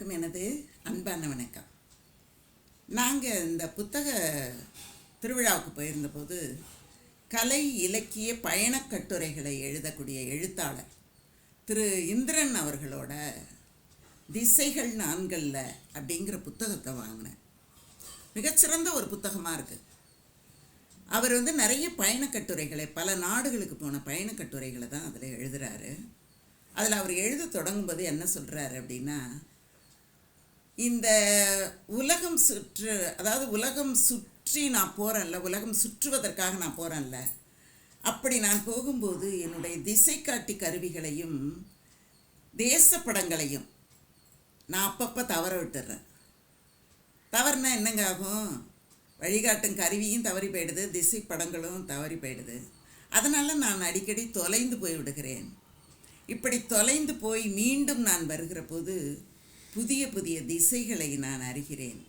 அனைவருக்கும் எனது அன்பான வணக்கம். நாங்கள் இந்த புத்தக திருவிழாவுக்கு போயிருந்தபோது கலை இலக்கிய பயணக் கட்டுரைகளை எழுதக்கூடிய எழுத்தாளர் திரு இந்திரன் அவர்களோட திசைகள் நான்கல்ல அப்படிங்கிற புத்தகத்தை வாங்கினேன். மிகச்சிறந்த ஒரு புத்தகமாக இருக்குது அவர் வந்து நிறைய பயணக் கட்டுரைகளை பல நாடுகளுக்கு போன பயணக் கட்டுரைகளை தான் அதில் எழுதுகிறாரு அதில் அவர் எழுத தொடங்கும்போது என்ன சொல்கிறாரு அப்படின்னா இந்த உலகம் சுற்று அதாவது உலகம் சுற்றி நான் போகிறேன்ல உலகம் சுற்றுவதற்காக நான் போகிறேன்ல அப்படி நான் போகும்போது என்னுடைய திசை காட்டி கருவிகளையும் தேசப்படங்களையும் நான் அப்பப்போ தவற விட்டுறேன். தவறுனா என்னங்க ஆகும்? வழிகாட்டும் கருவியும் தவறி போயிடுது திசை படங்களும் தவறி போயிடுது. அதனால் நான் அடிக்கடி தொலைந்து போய் விடுகிறேன். இப்படி தொலைந்து போய் மீண்டும் நான் வருகிற போது புதிய புதிய திசைகளை நான் அறிகிறேன்.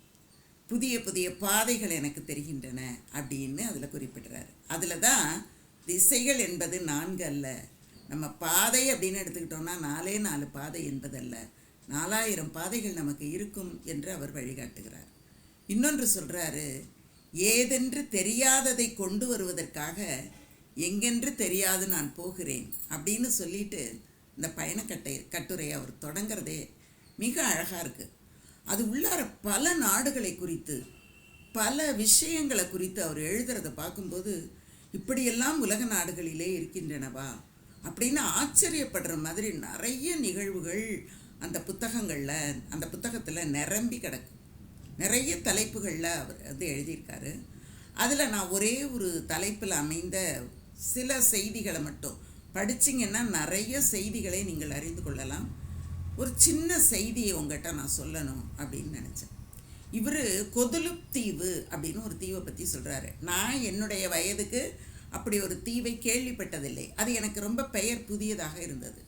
புதிய புதிய பாதைகள் எனக்கு தெரிகின்றன அப்படின்னு அதில் குறிப்பிடுறாரு. அதில் தான் திசைகள் என்பது நான்கு அல்ல. நம்ம பாதை அப்படின்னு எடுத்துக்கிட்டோம்னா நாலே நாலு பாதை என்பதல்ல. நாலாயிரம் பாதைகள் நமக்கு இருக்கும் என்று அவர் வழிகாட்டுகிறார். இன்னொன்று சொல்கிறாரு ஏதென்று தெரியாததை கொண்டு வருவதற்காக எங்கென்று தெரியாது நான் போகிறேன் அப்படின்னு சொல்லிட்டு இந்த பயணக்கட்டை கட்டுரையை அவர் தொடங்கிறதே மிக அழகாக இருக்குது அது உள்ளார பல நாடுகளை குறித்து பல விஷயங்களை குறித்து அவர் எழுதுறத பார்க்கும்போது இப்படியெல்லாம் உலக நாடுகளிலே இருக்கின்றனவா? அப்படின்னு ஆச்சரியப்படுற மாதிரி நிறைய நிகழ்வுகள் அந்த புத்தகங்களில் அந்த புத்தகத்தில் நிரம்பி கிடக்கு. நிறைய தலைப்புகளில் அவர் வந்து எழுதியிருக்காரு. அதில் நான் ஒரே ஒரு தலைப்பில் அமைந்த சில செய்திகளை மட்டும் படிச்சிங்கன்னா நிறைய செய்திகளை நீங்கள் அறிந்து கொள்ளலாம். ஒரு சின்ன செய்தியை உங்கள்கிட்ட நான் சொல்லணும் அப்படின்னு நினச்சேன். இவர் கொதுலுப் தீவு அப்படின்னு ஒரு தீவை பற்றி சொல்கிறாரு நான் என்னுடைய வயதுக்கு அப்படி ஒரு தீவை கேள்விப்பட்டதில்லை. அது எனக்கு ரொம்ப பெயர் புதியதாக இருந்தது.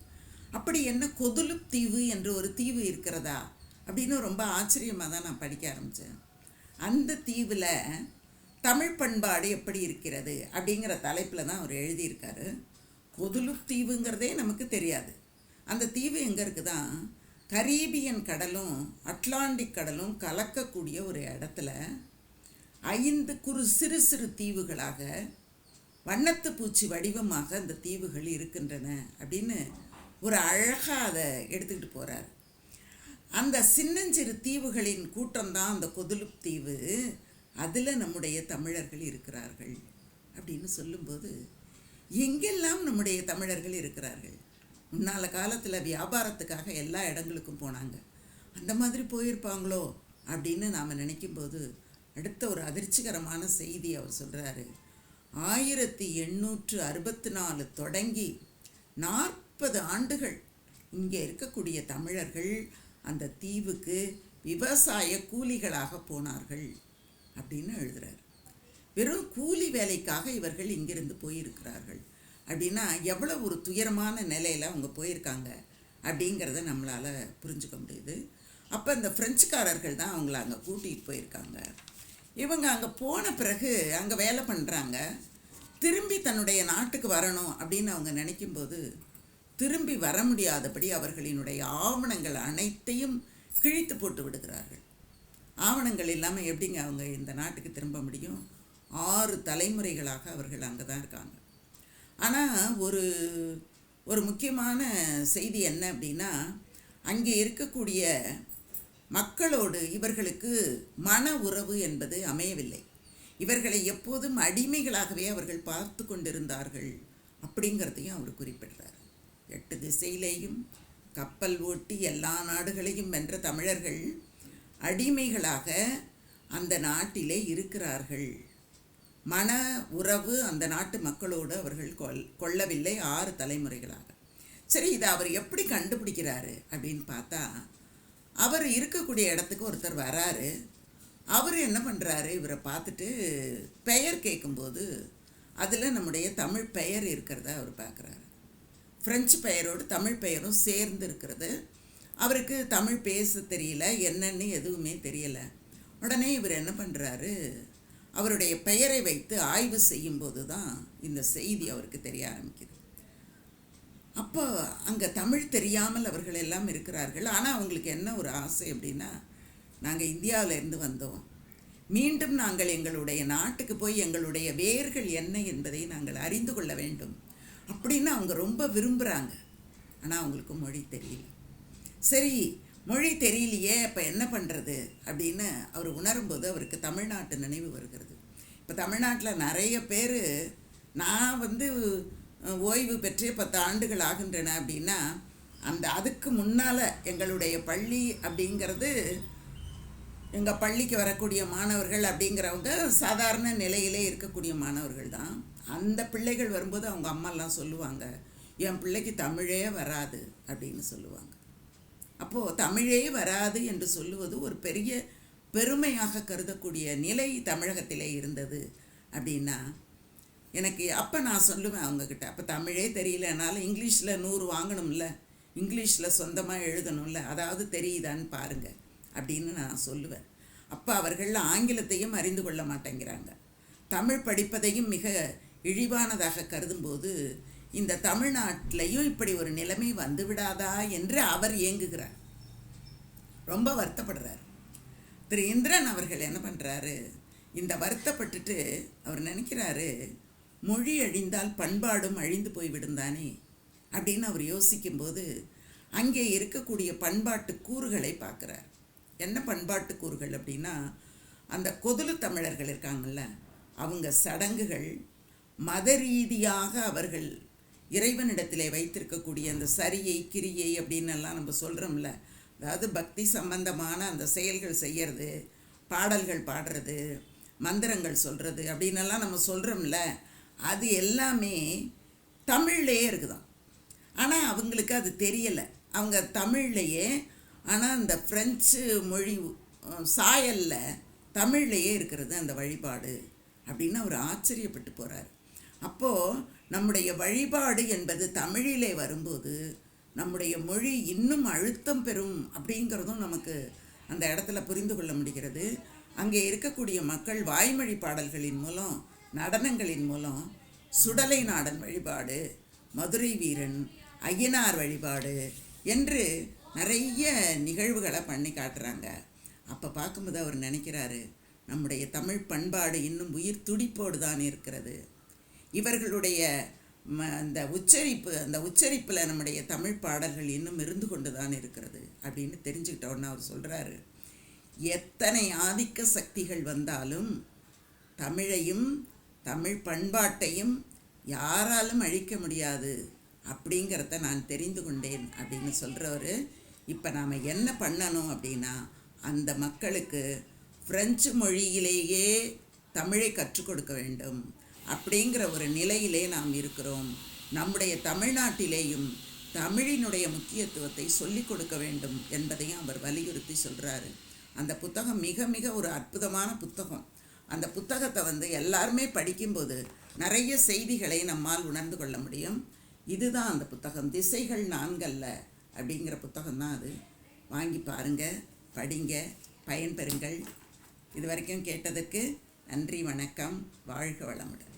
அப்படி என்ன கொதுலுப் தீவு என்று ஒரு தீவு இருக்கிறதா அப்படின்னு ரொம்ப ஆச்சரியமாக தான் நான் படிக்க ஆரம்பித்தேன் அந்த தீவில் தமிழ் பண்பாடு எப்படி இருக்கிறது அப்படிங்கிற தலைப்பில் தான் அவர் எழுதியிருக்காரு. கொதுலுப் தீவுங்கிறதே நமக்கு தெரியாது. அந்த தீவு எங்கே இருக்குதான் கரீபியன் கடலும் அட்லாண்டிக் கடலும் கலக்கக்கூடிய ஒரு இடத்துல ஐந்து குறு சிறு சிறு தீவுகளாக வண்ணத்து பூச்சி வடிவமாக அந்த தீவுகள் இருக்கின்றன அப்படின்னு ஒரு அழகாக அதை எடுத்துக்கிட்டு போகிறார் அந்த சின்னஞ்சிறு தீவுகளின் கூட்டம்தான் அந்த கொதுலுப் தீவு. அதில் நம்முடைய தமிழர்கள் இருக்கிறார்கள் அப்படின்னு சொல்லும்போது எங்கெல்லாம் நம்முடைய தமிழர்கள் இருக்கிறார்கள்? முன்னால் காலத்தில் வியாபாரத்துக்காக எல்லா இடங்களுக்கும் போனாங்க. அந்த மாதிரி போயிருப்பாங்களோ அப்படின்னு நாம் நினைக்கும்போது அடுத்த ஒரு அதிர்ச்சிகரமான செய்தி அவர் சொல்கிறாரு ஆயிரத்தி எண்ணூற்று அறுபத்தி நாலு தொடங்கி நாற்பது ஆண்டுகள் இங்கே இருக்கக்கூடிய தமிழர்கள் அந்த தீவுக்கு விவசாய கூலிகளாக போனார்கள் அப்படின்னு எழுதுகிறார் வெறும் கூலி வேலைக்காக இவர்கள் இங்கிருந்து போயிருக்கிறார்கள். அப்படின்னா எவ்வளோ ஒரு துயரமான நிலையில் அவங்க போயிருக்காங்க அப்படிங்கிறத நம்மளால் புரிஞ்சுக்க முடியுது. அப்போ இந்த ஃப்ரெஞ்சுக்காரர்கள் தான் அவங்கள அங்கே கூட்டிகிட்டு போயிருக்காங்க. இவங்க அங்கே போன பிறகு அங்கே வேலை பண்ணுறாங்க திரும்பி தன்னுடைய நாட்டுக்கு வரணும் அப்படின்னு அவங்க நினைக்கும்போது திரும்பி வர முடியாதபடி அவர்களினுடைய ஆவணங்கள் அனைத்தையும் கிழித்து போட்டு விடுகிறார்கள். ஆவணங்கள் இல்லாமல் எப்படிங்க அவங்க இந்த நாட்டுக்கு திரும்ப முடியும்? ஆறு தலைமுறைகளாக அவர்கள் அங்கே தான் இருக்காங்க. ஆனால் ஒரு ஒரு முக்கியமான செய்தி என்ன அப்படின்னா அங்கே இருக்கக்கூடிய மக்களோடு இவர்களுக்கு மன உறவு என்பது அமையவில்லை. இவர்களை எப்போதும் அடிமைகளாகவே அவர்கள் பார்த்து கொண்டிருந்தார்கள் அப்படிங்கிறதையும் அவர் குறிப்பிடுறார். எட்டு திசையிலேயும் கப்பல் ஓட்டி எல்லா நாடுகளையும் வென்ற தமிழர்கள் அடிமைகளாக அந்த நாட்டிலே இருக்கிறார்கள். மன உறவு அந்த நாட்டு மக்களோடு அவர்கள் கொள் கொள்ளவில்லை ஆறு தலைமுறைகளாக. சரி இதை அவர் எப்படி கண்டுபிடிக்கிறாரு அப்படின்னு பார்த்தா அவர் இருக்கக்கூடிய இடத்துக்கு ஒருத்தர் வராரு. அவர் என்ன பண்ணுறாரு இவரை பார்த்துட்டு பெயர் கேட்கும்போது அதில் நம்முடைய தமிழ் பெயர் இருக்கிறத அவர் பார்க்குறாரு. ஃப்ரெஞ்சு பெயரோடு தமிழ் பெயரும் சேர்ந்து இருக்கிறது. அவருக்கு தமிழ் பேச தெரியல என்னன்னு எதுவுமே தெரியலை. உடனே இவர் என்ன பண்ணுறாரு அவருடைய பெயரை வைத்து ஆய்வு செய்யும்போது தான் இந்த செய்தி அவருக்கு தெரிய ஆரம்பிக்குது. அப்போ அங்கே தமிழ் தெரியாமல் அவர்கள் எல்லாம் இருக்கிறார்கள். ஆனால் அவங்களுக்கு என்ன ஒரு ஆசை அப்படின்னா நாங்கள் இந்தியாவிலேருந்து வந்தோம். மீண்டும் நாங்கள் எங்களுடைய நாட்டுக்கு போய் எங்களுடைய வேர்கள் என்ன என்பதை நாங்கள் அறிந்து கொள்ள வேண்டும் அப்படின்னு அவங்க ரொம்ப விரும்புகிறாங்க ஆனால் அவங்களுக்கு மொழி தெரியல. சரி மொழி தெரியலையே அப்போ என்ன பண்ணுறது அப்படின்னு அவர் உணரும்போது அவருக்கு தமிழ்நாட்டு நினைவு வருகிறது. இப்போ தமிழ்நாட்டில் நிறைய பேர் நான் வந்து ஓய்வு பெற்றே பத்து ஆண்டுகள் ஆகின்றன அப்படின்னா அந்த அதுக்கு முன்னால் எங்களுடைய பள்ளி அப்படிங்கிறது எங்கள் பள்ளிக்கு வரக்கூடிய மாணவர்கள் அப்படிங்கிறவங்க சாதாரண நிலையிலே இருக்கக்கூடிய மாணவர்கள் தான். அந்த பிள்ளைகள் வரும்போது அவங்க அம்மாலாம் சொல்லுவாங்க என் பிள்ளைக்கு தமிழே வராது அப்படின்னு சொல்லுவாங்க. அப்போது தமிழே வராது என்று சொல்லுவது ஒரு பெரிய பெருமையாக கருதக்கூடிய நிலை தமிழகத்திலே இருந்தது அப்படின்னா எனக்கு அப்போ நான் சொல்லுவேன் அவங்கக்கிட்ட அப்போ தமிழே தெரியலனாலும் இங்கிலீஷில் நூறு வாங்கணும்ல இங்கிலீஷில் சொந்தமாக எழுதணும்ல அதாவது தெரியுதான்னு பாருங்கள் அப்படின்னு நான் சொல்லுவேன். அப்போ அவர்கள் ஆங்கிலத்தையும் அறிந்து கொள்ள மாட்டேங்கிறாங்க. தமிழ் படிப்பதையும் மிக இழிவானதாக கருதும்போது இந்த தமிழ்நாட்டிலையும் இப்படி ஒரு நிலைமை வந்து விடாதா என்று அவர் ஏங்குகிறார் ரொம்ப வருத்தப்படுறார். திரு இந்திரன் அவர்கள் என்ன பண்ணுறாரு இந்த வருத்தப்பட்டுட்டு அவர் நினைக்கிறாரு மொழி அழிந்தால் பண்பாடும் அழிந்து போய்விடும் தானே? அப்படின்னு அவர் யோசிக்கும்போது அங்கே இருக்கக்கூடிய பண்பாட்டு கூறுகளை பார்க்குறார். என்ன பண்பாட்டு கூறுகள் அப்படின்னா அந்த கொதுலு தமிழர்கள் இருக்காங்கல்ல அவங்க சடங்குகள் மத ரீதியாக அவர்கள் இறைவனிடத்திலே வைத்திருக்கக்கூடிய அந்த சரியை கிரியை அப்படின்னு எல்லாம் நம்ம சொல்கிறோம்ல அதாவது பக்தி சம்பந்தமான அந்த செயல்கள் செய்யறது பாடல்கள் பாடுறது மந்திரங்கள் சொல்கிறது அப்படின்னெல்லாம் நம்ம சொல்கிறோம்ல அது எல்லாமே தமிழ்லேயே இருக்குதான் ஆனால் அவங்களுக்கு அது தெரியலை. அவங்க தமிழ்லையே ஆனால் அந்த ஃப்ரெஞ்சு மொழி சாயலில் சாயல்ல தமிழ்லையே இருக்கிறது அந்த வழிபாடு அப்படின்னு அவர் ஆச்சரியப்பட்டு போகிறார் அப்போது நம்முடைய வழிபாடு என்பது தமிழிலே வரும்போது நம்முடைய மொழி இன்னும் அழுத்தம் பெறும் அப்படிங்கிறதும் நமக்கு அந்த இடத்துல புரிந்து கொள்ள முடிகிறது. அங்கே இருக்கக்கூடிய மக்கள் வாய்மொழி பாடல்களின் மூலம் நடனங்களின் மூலம் சுடலை நாடன் வழிபாடு மதுரை வீரன் ஐயனார் வழிபாடு என்று நிறைய நிகழ்வுகளை பண்ணி காட்டுறாங்க. அப்போ பார்க்கும்போது அவர் நினைக்கிறாரு நம்முடைய தமிழ் பண்பாடு இன்னும் உயிர் துடிப்போடு தான் இருக்கிறது. இவர்களுடைய ம அந்த உச்சரிப்பு அந்த உச்சரிப்பில் நம்முடைய தமிழ் பாடல்கள் இன்னும் இருந்து கொண்டு தான் இருக்கிறது அப்படின்னு தெரிஞ்சுக்கிட்டோன்னு அவர் சொல்கிறாரு எத்தனை ஆதிக்க சக்திகள் வந்தாலும் தமிழையும் தமிழ் பண்பாட்டையும் யாராலும் அழிக்க முடியாது அப்படிங்கிறத நான் தெரிந்து கொண்டேன் அப்படின்னு சொல்கிறவர் இப்போ நாம் என்ன பண்ணணும் அப்படின்னா அந்த மக்களுக்கு ஃப்ரெஞ்சு மொழியிலேயே தமிழை கற்றுக் கொடுக்க வேண்டும். அப்படிங்கிற ஒரு நிலையிலே நாம் இருக்கிறோம். நம்முடைய தமிழ்நாட்டிலேயும் தமிழினுடைய முக்கியத்துவத்தை சொல்லிக் கொடுக்க வேண்டும் என்பதையும் அவர் வலியுறுத்தி சொல்கிறாரு அந்த புத்தகம் மிக மிக ஒரு அற்புதமான புத்தகம். அந்த புத்தகத்தை வந்து எல்லாருமே படிக்கும்போது நிறைய செய்திகளை நம்மால் உணர்ந்து கொள்ள முடியும். இதுதான் அந்த புத்தகம். திசைகள் நான்கல்ல அப்படிங்கிற புத்தகம் தான் அது. வாங்கி பாருங்க படிங்க பயன்பெறுங்கள். இது வரைக்கும் கேட்டதற்கு நன்றி வணக்கம். வாழ்க வளமுடன்.